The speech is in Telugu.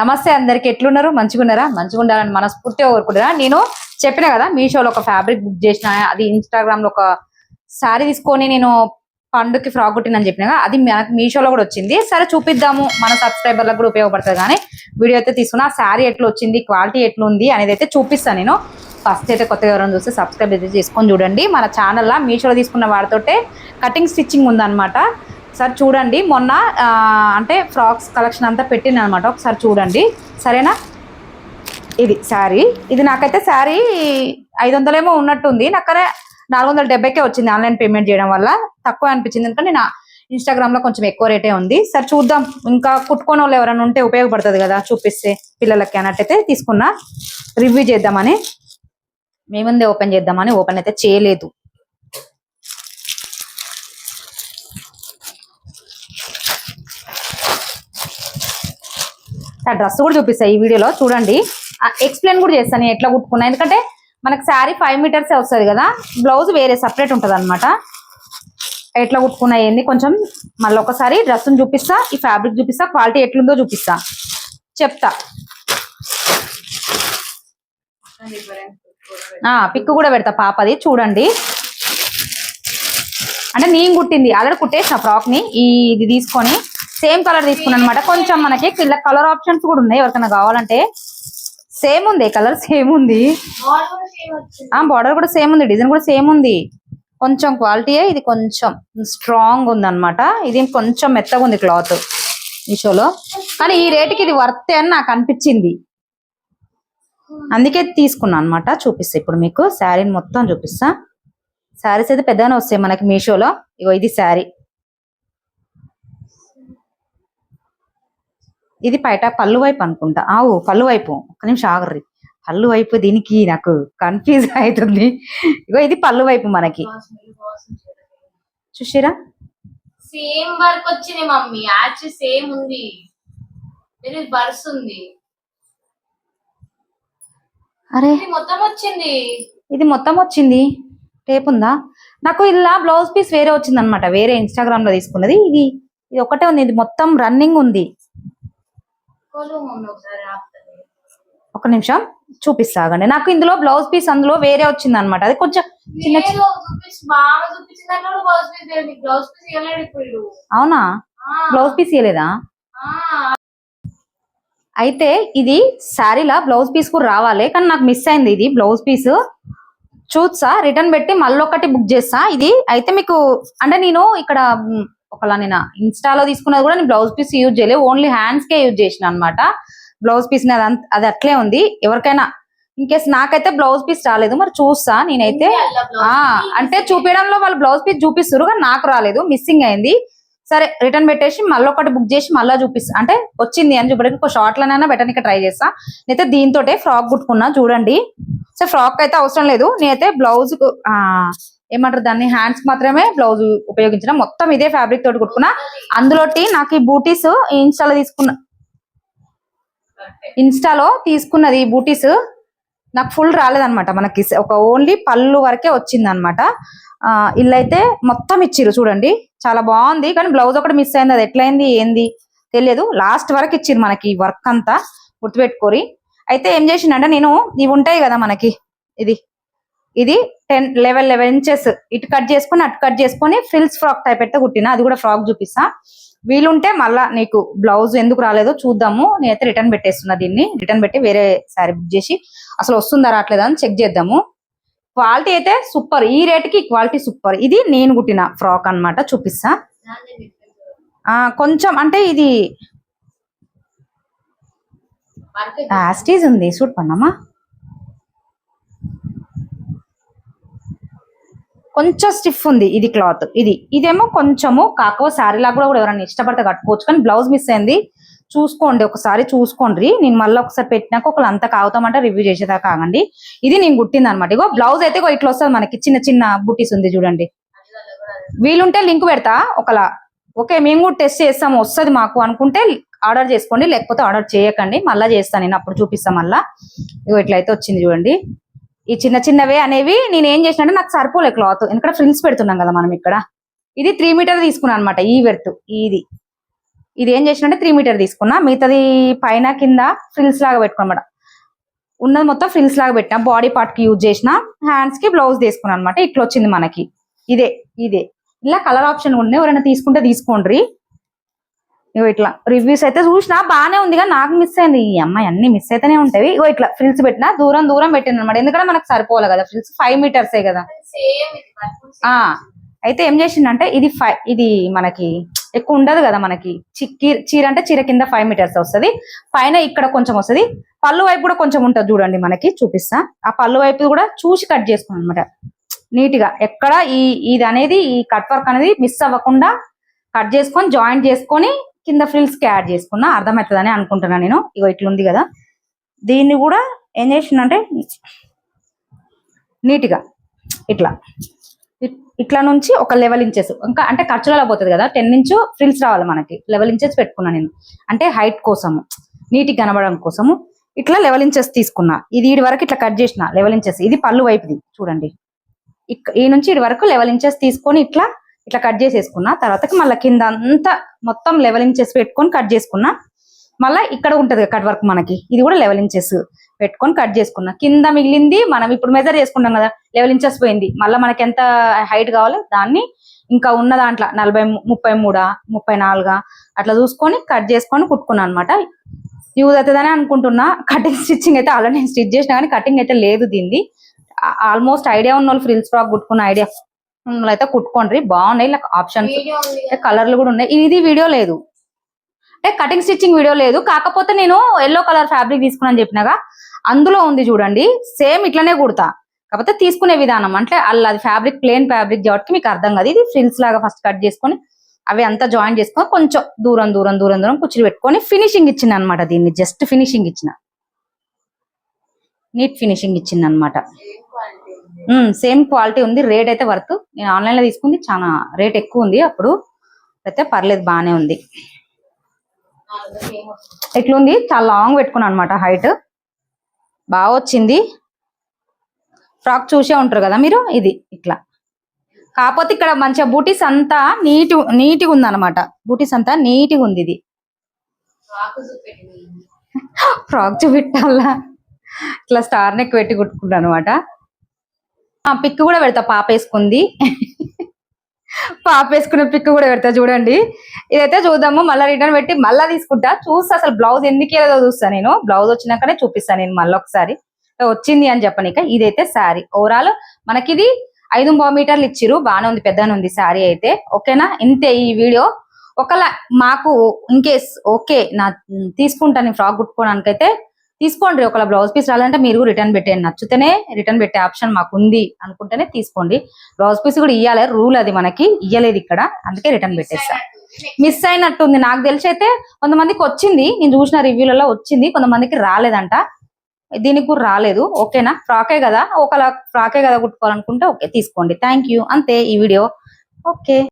నమస్తే అందరికి. ఎట్లున్నారు? మంచిగా ఉన్నారా మంచిగా ఉండాలని మనస్ఫూర్తిగా కోరుకుంటున్నా. నేను చెప్పిన కదా మీషోలో ఒక ఫ్యాబ్రిక్ బుక్ చేసిన అది ఇన్స్టాగ్రామ్లో ఒక శారీ తీసుకొని నేను పండుకి ఫ్రాక్ కుట్టినని చెప్పిన అది మనకు మీషోలో కూడా వచ్చింది. సరే చూపిద్దాము. మన సబ్స్క్రైబర్లకు కూడా ఉపయోగపడుతుంది కానీ వీడియో అయితే తీసుకున్న శారీ ఎట్లా వచ్చింది క్వాలిటీ ఎట్లుంది అనేది అయితే చూపిస్తాను నేను. ఫస్ట్ అయితే కొత్తగా ఎవరైనా చూస్తే సబ్స్క్రైబ్ అయితే చేసుకొని చూడండి. మన ఛానల్లో మీషోలో తీసుకున్న వాటితోటే కటింగ్ స్టిచ్చింగ్ ఉందన్నమాట. ఒకసారి చూడండి. మొన్న అంటే ఫ్రాక్స్ కలెక్షన్ అంతా పెట్టింది అనమాట ఒకసారి చూడండి. సరేనా? ఇది శారీ. ఇది నాకైతే శారీ ఐదు వందలేమో ఉన్నట్టుంది. నాకనే నాలుగు వందల డెబ్బైకే వచ్చింది ఆన్లైన్ పేమెంట్ చేయడం వల్ల. తక్కువ అనిపించింది ఎందుకంటే నా ఇన్స్టాగ్రామ్లో కొంచెం ఎక్కువ రేటే ఉంది. సరే చూద్దాం. ఇంకా కుట్టుకోని వాళ్ళు ఎవరైనా ఉంటే ఉపయోగపడుతుంది కదా చూపిస్తే పిల్లలకి అన్నట్టయితే తీసుకున్నా. రివ్యూ చేద్దామని. మేముందే ఓపెన్ చేద్దామని ఓపెన్ అయితే చేయలేదు. ఆ డ్రెస్ కూడా చూపిస్తాయి ఈ వీడియోలో చూడండి. ఎక్స్ప్లెయిన్ కూడా చేస్తాను నేను ఎట్లా కుట్టుకున్నా. ఎందుకంటే మనకు శారీ ఫైవ్ మీటర్స్ వస్తుంది కదా బ్లౌజ్ వేరే సపరేట్ ఉంటుంది అనమాట ఎట్లా కుట్టుకున్నా ఏంది కొంచెం మళ్ళీ ఒకసారి డ్రెస్ చూపిస్తా ఈ ఫ్యాబ్రిక్ చూపిస్తా క్వాలిటీ ఎట్లుందో చూపిస్తా. చెప్తా. పిక్ కూడా పెడతా పాపది చూడండి. అంటే నేను కుట్టింది ఆల్రెడీ కుట్టేసిన ఫ్రాక్ని ఈ ఇది తీసుకొని సేమ్ కలర్ తీసుకున్నాను అనమాట కొంచెం మనకి కలర్ ఆప్షన్స్ కూడా ఉన్నాయి. ఎవరికైనా కావాలంటే సేమ్ ఉంది. కలర్ సేమ్ ఉంది. ఆ బార్డర్ కూడా సేమ్ ఉంది. డిజైన్ కూడా సేమ్ ఉంది. కొంచెం క్వాలిటీయే ఇది కొంచెం స్ట్రాంగ్ ఉంది అనమాట ఇది కొంచెం మెత్తగా ఉంది క్లాత్ మీషోలో. కానీ ఈ రేటుకి ఇది వర్త్ అని నాకు అనిపించింది. అందుకే తీసుకున్నా అనమాట చూపిస్తా ఇప్పుడు మీకు. శారీని మొత్తం చూపిస్తా. శారీస్ అయితే పెద్దగానే వస్తాయి మనకి మీషోలో. ఇగో ఇది శారీ ఇది బయట పళ్ళు వైపు అనుకుంటా. ఆవు పళ్ళు వైపు. ఒక్క నిమిషం ఆగర్రి. పళ్ళు వైపు దీనికి నాకు కన్ఫ్యూజ్ అవుతుంది ఇగో ఇది పళ్ళు వైపు మనకి. చూసిరా? సేమ్ వర్క్ వచ్చింది మమ్మీ. యాచ్ సేమ్ ఉంది. బర్స్ ఉంది. అరే. ఇది మొత్తం వచ్చింది. ఇది మొత్తం వచ్చింది. టేప్ ఉందా? నాకు ఇలా బ్లౌజ్ పీస్ వేరే వచ్చింది అనమాట వేరే ఇన్స్టాగ్రామ్లో తీసుకున్నది. ఇది ఇది ఒకటే ఉంది. ఇది మొత్తం రన్నింగ్ ఉంది కొలు మమ్మీ ఒకసారి ఆపుతుంది ఒక నిమిషం చూపిస్తాగండి. నాకు ఇందులో బ్లౌజ్ పీస్ అందులో వేరే వచ్చింది అనమాట అది కొంచెం చిన్న అవునా? బ్లౌజ్ పీస్ ఇవ్వలేదా ఆ, అయితే ఇది శారీలా బ్లౌజ్ పీస్ కూడా రావాలి. కానీ నాకు మిస్ అయింది ఇది బ్లౌజ్ పీస్ చూసా రిటర్న్ పెట్టి మళ్ళీ ఒకటి బుక్ చేస్తా. ఇది అయితే మీకు అంటే నేను ఇక్కడ ఒకలా నేను ఇన్స్టాలో తీసుకున్నది కూడా నేను బ్లౌజ్ పీస్ యూజ్ చేయలేదు. ఓన్లీ హ్యాండ్స్ కే యూజ్ చేసిన అనమాట బ్లౌజ్ పీస్ అది అట్లే ఉంది. ఎవరికైనా ఇన్ కేస్ నాకైతే బ్లౌజ్ పీస్ రాలేదు మరి చూస్తా. నేనైతే. అంటే చూపించడంలో వాళ్ళు బ్లౌజ్ పీస్ చూపిస్తారు కానీ నాకు రాలేదు. మిస్సింగ్ అయింది. సరే రిటర్న్ పెట్టేసి మళ్ళీ ఒకటి బుక్ చేసి మళ్ళీ చూపిస్తా. అంటే వచ్చింది అని చూపడానికి ఒక షార్ట్ లోనైనా పెట్టడానికి ట్రై చేస్తా. నేనైతే దీంతో ఫ్రాక్ కుట్టుకున్నా చూడండి. సో ఫ్రాక్ అయితే అవసరం లేదు. నేనైతే బ్లౌజ్ ఏమంటారు దాన్ని? హ్యాండ్స్ మాత్రమే బ్లౌజ్ ఉపయోగించిన మొత్తం ఇదే ఫ్యాబ్రిక్ తోటి కుట్టుకున్నా. అందులోటి నాకు ఈ బూటీస్ ఇన్స్టాలో తీసుకున్న. ఇన్స్టాలో తీసుకున్నది ఈ బూటీస్ నాకు ఫుల్ రాలేదన్నమాట మనకి. ఒక ఓన్లీ పళ్ళు వరకే వచ్చింది అనమాట ఇల్లైతే మొత్తం ఇచ్చిర్రు చూడండి. చాలా బాగుంది. కానీ బ్లౌజ్ ఒకటి మిస్ అయింది. అది ఎట్లయింది ఏంది? తెలియదు. లాస్ట్ వరకు ఇచ్చిర్రు మనకి వర్క్ అంతా గుర్తుపెట్టుకోరి. అయితే ఏం చేసిండంటే నేను ఇవి ఉంటాయి కదా మనకి. ఇది ఇది టెన్ లెవెల్ లెవెన్ ఇంచెస్ ఇటు కట్ చేసుకొని అటు కట్ చేసుకొని ఫ్రిల్స్ ఫ్రాక్ టైప్ అయితే కుట్టిన. అది కూడా ఫ్రాక్ చూపిస్తా. వీలుంటే మళ్ళా నీకు బ్లౌజ్ ఎందుకు రాలేదో చూద్దాము. నేనైతే రిటర్న్ పెట్టేస్తున్నా దీన్ని. రిటర్న్ పెట్టి వేరే శారీ బుక్ చేసి అసలు వస్తుందా రావట్లేదా అని చెక్ చేద్దాము. క్వాలిటీ అయితే సూపర్ ఈ రేట్కి క్వాలిటీ సూపర్ ఇది నేను కుట్టిన ఫ్రాక్ అన్నమాట చూపిస్తా. కొంచెం అంటే ఇది యాస్టీజ్ ఉంది. సూట్ పన్నమా? కొంచెం స్టిఫ్ ఉంది ఇది క్లాత్ ఇది. ఇదేమో కొంచెము కాకో శారీ లాగా కూడా ఎవరైనా ఇష్టపడితే కట్టుకోవచ్చు కానీ బ్లౌజ్ మిస్ అయింది. చూసుకోండి ఒకసారి చూసుకోండి. నేను మళ్ళీ ఒకసారి పెట్టినాక ఒకళ్ళు అంతా కాగుతామంటే రివ్యూ చేసేదాకా ఆగండి. ఇది నేను గుట్టింది అనమాట ఇగో బ్లౌజ్ అయితే ఇగో ఇట్లా వస్తుంది మనకి చిన్న చిన్న బుట్టీస్ ఉంది చూడండి. వీలుంటే లింక్ పెడతా ఒకలా. ఓకే మేము కూడా టెస్ట్ చేస్తాం వస్తుంది మాకు అనుకుంటే ఆర్డర్ చేసుకోండి లేకపోతే ఆర్డర్ చేయకండి. మళ్ళీ చేస్తాను నేను అప్పుడు చూపిస్తాను మళ్ళీ. ఇగో ఇట్లయితే వచ్చింది చూడండి. ఈ చిన్న చిన్నవే అనేవి నేను ఏం చేసిన నాకు సరిపోలే క్లాత్. ఎందుకంటే ఫ్రిల్స్ పెడుతున్నాం కదా మనం ఇక్కడ. ఇది త్రీ మీటర్ తీసుకున్నాను అనమాట ఈ వెర్త్ ఇది. ఇది ఏం చేసినంటే త్రీ మీటర్ తీసుకున్నా. మిగతాది పైన కింద ఫ్రిల్స్ లాగా పెట్టుకున్నమాట ఉన్నది మొత్తం ఫ్రిల్స్ లాగా పెట్టిన. బాడీ పార్ట్కి యూజ్ చేసిన. హ్యాండ్స్కి బ్లౌజ్ తీసుకున్నాను అనమాట ఇట్లా వచ్చింది మనకి. ఇదే ఇదే. ఇలా కలర్ ఆప్షన్ ఉన్నాయి. ఎవరైనా తీసుకుంటే తీసుకోండి. ఇగో ఇట్లా. రివ్యూస్ అయితే చూసినా బానే ఉంది కానీ నాకు మిస్ అయింది. ఈ అమ్మాయి అన్ని మిస్ అయితేనే ఉంటాయి. ఇగో ఇట్లా ఫ్రిల్స్ పెట్టినా దూరం దూరం పెట్టింది అనమాట ఎందుకంటే మనకు సరిపోవాలి కదా. ఫ్రిల్స్ ఫైవ్ మీటర్సే కదా. అయితే ఏం చేసిందంటే ఇది ఫై ఇది మనకి ఎక్కువ ఉండదు కదా మనకి. చిక్కి చీర అంటే చీర కింద ఫైవ్ మీటర్స్ వస్తది. పైన ఇక్కడ కొంచెం వస్తది. పళ్ళు వైపు కూడా కొంచెం ఉంటుంది చూడండి మనకి. చూపిస్తా. ఆ పళ్ళు వైపు కూడా చూసి కట్ చేసుకున్నాను అనమాట నీట్గా ఎక్కడ ఈ ఇది అనేది ఈ కట్ వర్క్ అనేది మిస్ అవ్వకుండా కట్ చేసుకొని జాయింట్ చేసుకొని కింద ఫ్రిల్స్కి యాడ్ చేసుకున్నా అర్థమవుతుందని అనుకుంటున్నా నేను. ఇగో ఇట్లా ఉంది కదా. దీన్ని కూడా ఏం చేసిందంటే నీట్గా ఇట్లా ఇట్లా నుంచి ఒక లెవెల్ ఇంచెస్ ఇంకా అంటే ఖర్చులలో పోతుంది కదా. టెన్ ఇంచ్ ఫ్రిల్స్ రావాలి మనకి. లెవెల్ ఇంచెస్ పెట్టుకున్నా నేను. అంటే హైట్ కోసము నీట్గా కనబడడం కోసము ఇట్లా లెవెల్ ఇంచెస్ తీసుకున్నా. ఇది ఇటు వరకు ఇట్లా కట్ చేసిన లెవెల్ ఇంచెస్. ఇది పళ్ళు వైపుది. చూడండి. ఈ నుంచి ఇడి వరకు లెవెల్ ఇంచెస్ తీసుకొని ఇట్లా ఇట్లా కట్ చేసేసుకున్నా. తర్వాత మళ్ళీ కింద అంతా మొత్తం లెవెల్ ఇంచెస్ పెట్టుకొని కట్ చేసుకున్నా. మళ్ళీ ఇక్కడ ఉంటది కట్ వర్క్ మనకి. ఇది కూడా లెవెల్ ఇంచెస్ పెట్టుకొని కట్ చేసుకున్నా. కింద మిగిలింది మనం ఇప్పుడు మెజర్ చేసుకుంటాం కదా లెవెల్ ఇంచెస్ పోయింది. మళ్ళీ మనకి ఎంత హైట్ కావాలో దాన్ని ఇంకా ఉన్న దాంట్లో నలభై ముప్పై మూడా ముప్పై నాలుగా అట్లా చూసుకొని కట్ చేసుకొని కుట్టుకున్నాను అనమాట యూజ్ అవుతుందని అనుకుంటున్నా. కటింగ్ స్టిచ్చింగ్ అయితే ఆల్రెడీ నేను స్టిచ్ చేసిన కానీ కటింగ్ అయితే లేదు దీన్ని. ఆల్మోస్ట్ ఐడియా ఉన్న వాళ్ళు ఫ్రిల్స్ ఫ్రాక్ కుట్టుకున్న ఐడియా. అయితే కుట్టుకోండి. బాగున్నాయి. ఇలా ఆప్షన్స్. కలర్లు కూడా ఉన్నాయి. ఇది వీడియో లేదు. అంటే కటింగ్ స్టిచ్చింగ్ వీడియో లేదు. కాకపోతే నేను ఎల్లో కలర్ ఫ్యాబ్రిక్ తీసుకున్నాను చెప్పినాగా. అందులో ఉంది చూడండి. సేమ్ ఇట్లనే కుడతా. కాకపోతే తీసుకునే విధానం. అంటే అల్ల అది ఫ్యాబ్రిక్ ప్లేన్ ఫ్యాబ్రిక్ కాబట్టి మీకు అర్థం కాదు. ఇది ఫ్రిల్స్ లాగా ఫస్ట్ కట్ చేసుకొని అవి అంతా జాయిన్ చేసుకొని కొంచెం దూరం దూరం దూరం దూరం కుర్చీలు పెట్టుకొని ఫినిషింగ్ ఇచ్చిన అనమాట దీన్ని. జస్ట్ ఫినిషింగ్ ఇచ్చిన. నీట్ ఫినిషింగ్ ఇచ్చింది అనమాట. సేమ్ క్వాలిటీ ఉంది. రేట్ అయితే వర్త్. నేను ఆన్లైన్లో తీసుకుంది చాలా రేట్ ఎక్కువ ఉంది అప్పుడు. అయితే పర్లేదు బాగానే ఉంది. ఎట్లుంది? ఇట్లుంది చాలా లాంగ్ పెట్టుకున్నాను అనమాట హైట్ బాగా వచ్చింది. ఫ్రాక్ చూసే ఉంటారు కదా మీరు? ఇది ఇట్లా. కాకపోతే ఇక్కడ మంచిగా బూటీస్ అంతా నీట్ నీట్గా ఉంది అనమాట బూటీస్ అంతా నీట్గా ఉంది ఇది. ఫ్రాక్ చూపెట్టాలా? ఇట్లా స్టార్ నెక్ పెట్టి కుట్టుకుంటాను అనమాట పిక్ కూడా పెడతా పాప వేసుకుంది పాప వేసుకున్న పిక్ కూడా పెడతా చూడండి. ఇదైతే చూద్దాము మళ్ళీ రిటర్న్ పెట్టి మళ్ళీ తీసుకుంటా. చూస్తా అసలు బ్లౌజ్ ఎందుకు ఏదో చూస్తా నేను. బ్లౌజ్ వచ్చినాకనే చూపిస్తాను నేను మళ్ళీ ఒకసారి. వచ్చింది అని చెప్పనిక ఇదైతే శారీ. ఓవరాల్ మనకి ఇది ఐదు మీటర్లు ఇచ్చిరు బాగానే ఉంది పెద్దగానే ఉంది శారీ అయితే. ఓకేనా? ఇంతే ఈ వీడియో. ఒకలా మాకు ఇన్ కేస్ ఓకే నా తీసుకుంటాను ఫ్రాక్ కుట్టుకోవడానికి అయితే తీసుకోండి ఒకవేళ బ్లౌజ్ పీస్ రాలంటే మీరు రిటర్న్ పెట్టేయండి నచ్చితేనే రిటర్న్ పెట్టే ఆప్షన్ మాకు ఉంది అనుకుంటేనే తీసుకోండి. బ్లౌజ్ పీస్ కూడా ఇయ్యాలి రూల్ అది మనకి ఇయ్యలేదు ఇక్కడ అందుకే రిటర్న్ పెట్టేస్తా. మిస్ అయినట్టుంది. నాకు తెలిసి అయితే కొంతమందికి వచ్చింది నేను చూసిన రివ్యూలలో వచ్చింది కొంతమందికి రాలేదంట. దీనికి కూడా రాలేదు ఓకేనా? ఫ్రాకే కదా? ఒకలా ఫ్రాకే కదా కుట్టుకోవాలనుకుంటే ఓకే తీసుకోండి. థ్యాంక్ యూ అంతే ఈ వీడియో. ఓకే.